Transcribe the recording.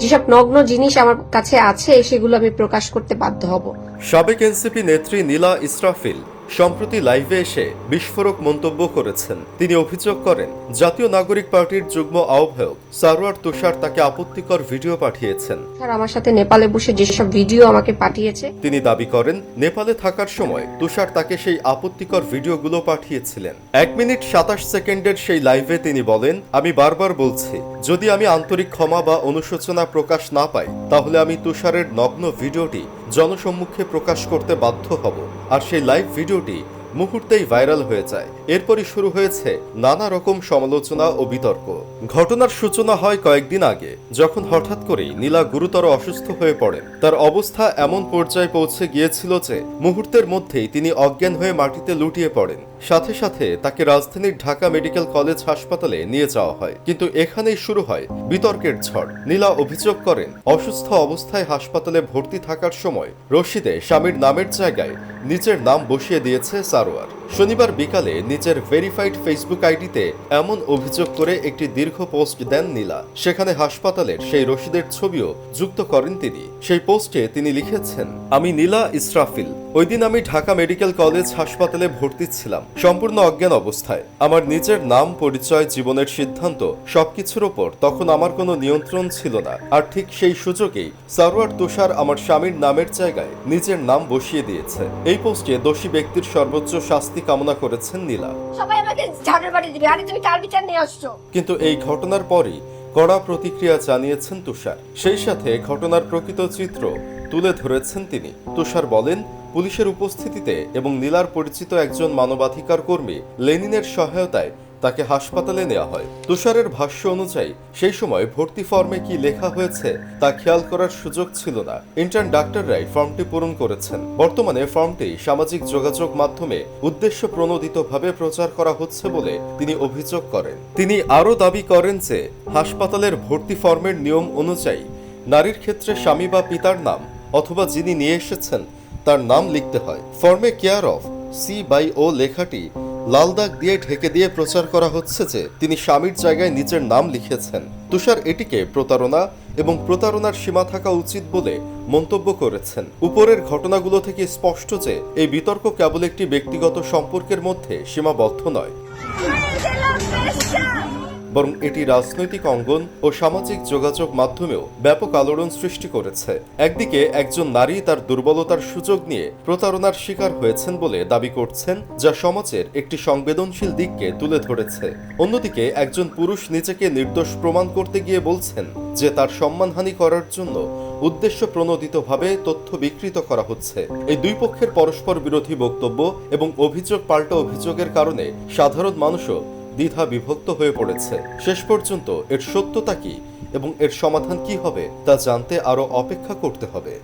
যেসব নগ্ন জিনিস আমার কাছে আছে, সেগুলো আমি প্রকাশ করতে বাধ্য হব। সাবেক এনসিপি নেত্রী নীলা ইসরাফিল সম্প্রতি লাইভে এসে বিস্ফোরক মন্তব্য করেছেন। তিনি অভিযোগ করেন জাতীয় নাগরিক পার্টির যুগ্ম আহ্বায়ক সারোয়ার তুষার তাকে আপত্তিকর ভিডিও পাঠিয়েছেন। স্যার আমার সাথে নেপালে বসে যেসব ভিডিও আমাকে পাঠিয়েছে। তিনি দাবি করেন নেপালে থাকার সময় তুষার তাকে সেই আপত্তিকর ভিডিওগুলো পাঠিয়েছিলেন। এক মিনিট সাতাশ সেকেন্ডের সেই লাইভে তিনি বলেন আমি বারবার বলছি যদি আমি আন্তরিক ক্ষমা বা অনুশোচনা প্রকাশ না পাই তাহলে আমি তুষারের নগ্ন ভিডিওটি জনসম্মুখে প্রকাশ করতে বাধ্য হব। আর সেই লাইভ ভিডিওটি মুহূর্তেই ভাইরাল হয়ে যায়। এরপরই শুরু হয়েছে নানা রকম সমালোচনা ও বিতর্ক। ঘটনার সূচনা হয় কয়েকদিন আগে, যখন হঠাৎ করেই নীলা গুরুতর অসুস্থ হয়ে পড়ে তার অবস্থা এমন পর্যায়ে পৌঁছে গিয়েছিল যে, মুহূর্তের মধ্যেই তিনি অজ্ঞান হয়ে মাটিতে লুটিয়ে পড়েন। সাথে সাথে তাকে রাজধানীর ঢাকা মেডিকেল কলেজ হাসপাতালে নিয়ে যাওয়া হয়। কিন্তু এখানেই শুরু হয় বিতর্কের ঝড়। নীলা অভিযোগ করেন, অসুস্থ অবস্থায় হাসপাতালে ভর্তি থাকার সময় রশিদে স্বামীর নামের জায়গায় নিজের নাম বসিয়ে দিয়েছে সারোয়ার। শনিবার বিকালে নিজের ভেরিফাইড ফেসবুক আইডিতে এমন অভিযোগ করে একটি দীর্ঘ পোস্ট দেন নীলা। সেখানে হাসপাতালের সেই রশিদের ছবিও যুক্ত করেন তিনি। সেই পোস্টে তিনি লিখেছেন, আমি নীলা ইসরাফিল। ওই দিন আমি ঢাকা মেডিকেল কলেজ হাসপাতালে ভর্তি ছিলাম। সম্পূর্ণ অজ্ঞান অবস্থায়। আমার নিজের নাম, পরিচয়, জীবনের সিদ্ধান্ত সবকিছুর ওপর তখন আমার কোনো নিয়ন্ত্রণ ছিল না। আর ঠিক সেই সুযোগেই সারোয়ার তুষার আমার স্বামীর নামের জায়গায় নিজের নাম বসিয়ে দিয়েছে। এই পোস্টে দোষী ব্যক্তির সর্বোচ্চ শাস্তি কামনা করেছেন নীলা। সবাই আমাকে ঝাড়ের বাড়ি দিবে। আরে তুমি কার বিচার নিয়ে আসছো। কিন্তু এই ঘটনার পরই কড়া প্রতিক্রিয়া জানিয়েছেন তুষার। সেই সাথে ঘটনার প্রকৃত চিত্র তুলে ধরেছেন তিনি। তুষার বলেন পুলিশের উপস্থিতিতে এবং নীলার পরিচিত একজন মানবাধিকার কর্মী লেনিনের সহায়তায় তাকে হাসপাতালে নেওয়া হয়। তুষারের ভাষ্য অনুযায়ী, সেই সময় ভর্তি ফর্মে কি লেখা হয়েছে তা খেয়াল করার সুযোগ ছিল না। ইন্টার্ন ডাক্তাররাই ফর্মটি পূরণ করেছেন। বর্তমানে ফর্মটি সামাজিক যোগাযোগ মাধ্যমে উদ্দেশ্য প্রণোদিতভাবে প্রচার করা হচ্ছে বলে তিনি অভিযোগ করেন। তিনি আরও দাবি করেন যে, হাসপাতালের ভর্তি ফর্মের নিয়ম অনুযায়ী নারীর ক্ষেত্রে স্বামী বা পিতার নাম অথবা যিনি নিয়ে এসেছেন তার নাম লিখতে হয়। ফর্মে care of C by O লেখাটি লাল দাগ দিয়ে ঢেকে দিয়ে প্রচার করা হচ্ছে যে তিনি স্বামীর জায়গায় নিজের নাম লিখেছেন। তুষার এটিকে প্রতারণা এবং প্রতারণার সীমা থাকা উচিত বলে মন্তব্য করেছেন। উপরের ঘটনাগুলো থেকে স্পষ্ট যে এই বিতর্ক কেবল একটি ব্যক্তিগত সম্পর্কের মধ্যে সীমাবদ্ধ নয়। বরং এটি রাজনৈতিক অঙ্গন ও সামাজিক যোগাযোগ মাধ্যমেও ব্যাপক আলোড়ন সৃষ্টি করেছে। একদিকে একজন নারী তার দুর্বলতার সুযোগ নিয়ে প্রতারণার শিকার হয়েছেন বলে দাবি করছেন, যা সমাজের একটি সংবেদনশীল দিককে তুলে ধরেছে। অন্যদিকে একজন পুরুষ নিজেকে নির্দোষ প্রমাণ করতে গিয়ে বলছেন যে তার সম্মানহানি করার জন্য উদ্দেশ্য প্রণোদিতভাবে তথ্য বিকৃত করা হচ্ছে। এই দুই পক্ষের পরস্পর বিরোধী বক্তব্য এবং অভিযোগ পাল্টা অভিযোগের কারণে সাধারণ মানুষও দ্বিধা বিভক্ত হয়ে পড়েছে। শেষ পর্যন্ত এর সত্যতা কি এবং এর সমাধান কি হবে তা জানতে আরও অপেক্ষা করতে হবে।